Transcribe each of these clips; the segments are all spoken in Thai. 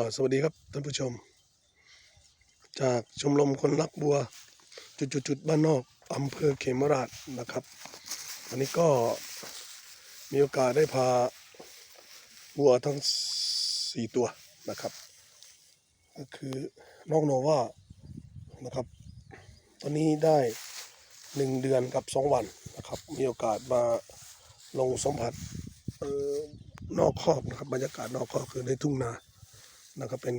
อสวัสดีครับท่านผู้ชม จากชมรมคนรักบัว จุดๆบ้านนอกอำเภอเขมราชนะครับ วันนี้ก็มีโอกาสได้พาวัวทั้งสี่ตัวนะครับ ก็คือน้องโนวานะครับ ตอนนี้ได้หนึ่งเดือนกับสองวันนะครับ มีโอกาสมาลงสัมผัสนอกคอกนะครับบรรยากาศนอกคอกคือในทุ่งนา นะครับเป็น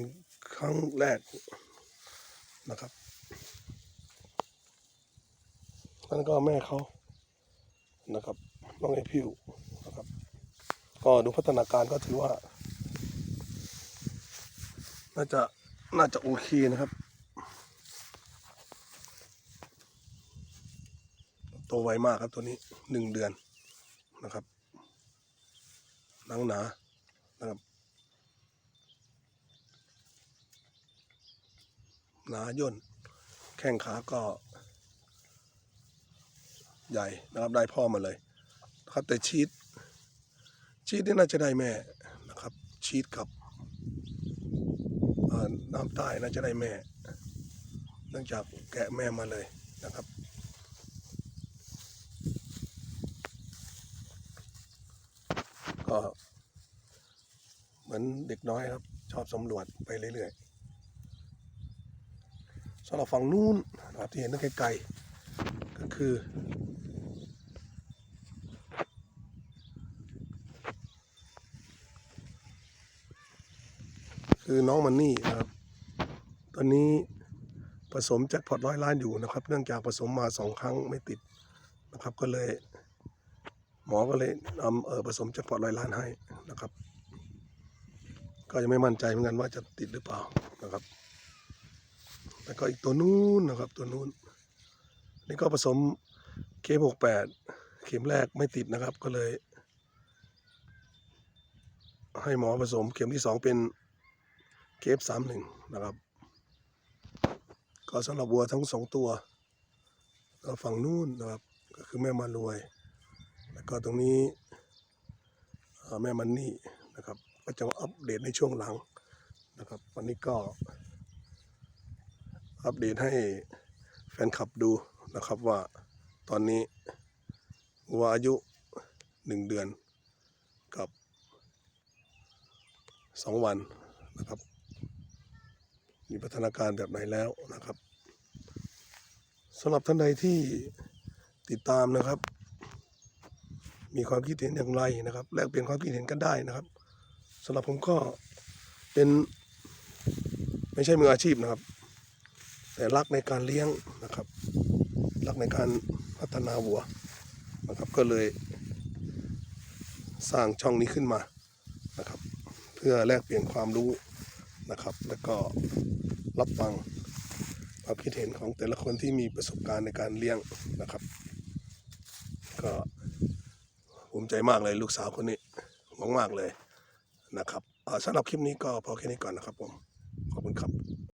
ครั้งแรกนะครับนั่นก็แม่เขานะครับน้องไอพิวนะครับ ก็ดูพัฒนาการก็ถือว่า น่าจะน่าจะโอเคนะครับ โตไวมากครับตัวนี้หนึ่งเดือนนะครับหนังหนานะครับ หนาย่น แข้งขาก็ ใหญ่นะครับได้พ่อมาเลยนะครับแต่ชีสชีสนี่น่าจะได้แม่นะครับ ชีสกับน้ำใต้น่าจะได้แม่ เนื่องจากแกะแม่มาเลยนะครับก็เหมือนเด็กน้อยครับ ชอบสำรวจไปเรื่อยๆ สำหรับฝั่งนู้นนะครับที่เห็นตั้งไกลๆก็คือ คือน้องมันนี่นะครับตอนนี้ผสมแจ็คพอตร้อยล้านอยู่นะครับ เนื่องจากผสมมาสองครั้งไม่ติดนะครับก็เลย หมอก็เลยนำเออผสมแจ็คพอตร้อยล้านให้นะครับ ก็ยังไม่มั่นใจเหมือนกันว่าจะติดหรือเปล่านะครับ แล้วก็อีกตัวนู้นนะครับตัวนู้น นี่ก็ผสมเคหกแปดเข็มแรกไม่ติดนะครับก็เลย ให้หมอผสมเข็มที่สองเป็นเคฟสามหนึ่งนะครับ ก็สำหรับวัวทั้งสองตัวฝั่งนู้นนะครับ ก็คือแม่มารวย แล้วก็ตรงนี้แม่มันนี่นะครับ ก็จะมาอัปเดตในช่วงหลังนะครับ วันนี้ก็ อัปเดตให้แฟนคลับดูนะครับว่าตอนนี้วัวอายุหนึ่งเดือนกับสองวันนะครับ มีพัฒนาการแบบไหนแล้วนะครับสำหรับท่านใดที่ติดตามนะครับ มีความคิดเห็นอย่างไรนะครับ แลกเปลี่ยนความคิดเห็นกันได้นะครับสำหรับผมก็เป็นไม่ใช่มืออาชีพนะครับ แต่รักในการเลี้ยงนะครับ รักในการพัฒนาวัวนะครับก็เลยสร้างช่องนี้ขึ้นมานะครับ เพื่อแลกเปลี่ยนความรู้นะครับ แล้วก็รับฟังความคิดเห็นของแต่ละคนที่มีประสบการณ์ในการเลี้ยงนะครับ ก็ภูมิใจมากเลยลูกสาวคนนี้หวังมากเลยนะครับสำหรับคลิปนี้ก็พอแค่นี้ก่อนนะครับผม ขอบคุณครับ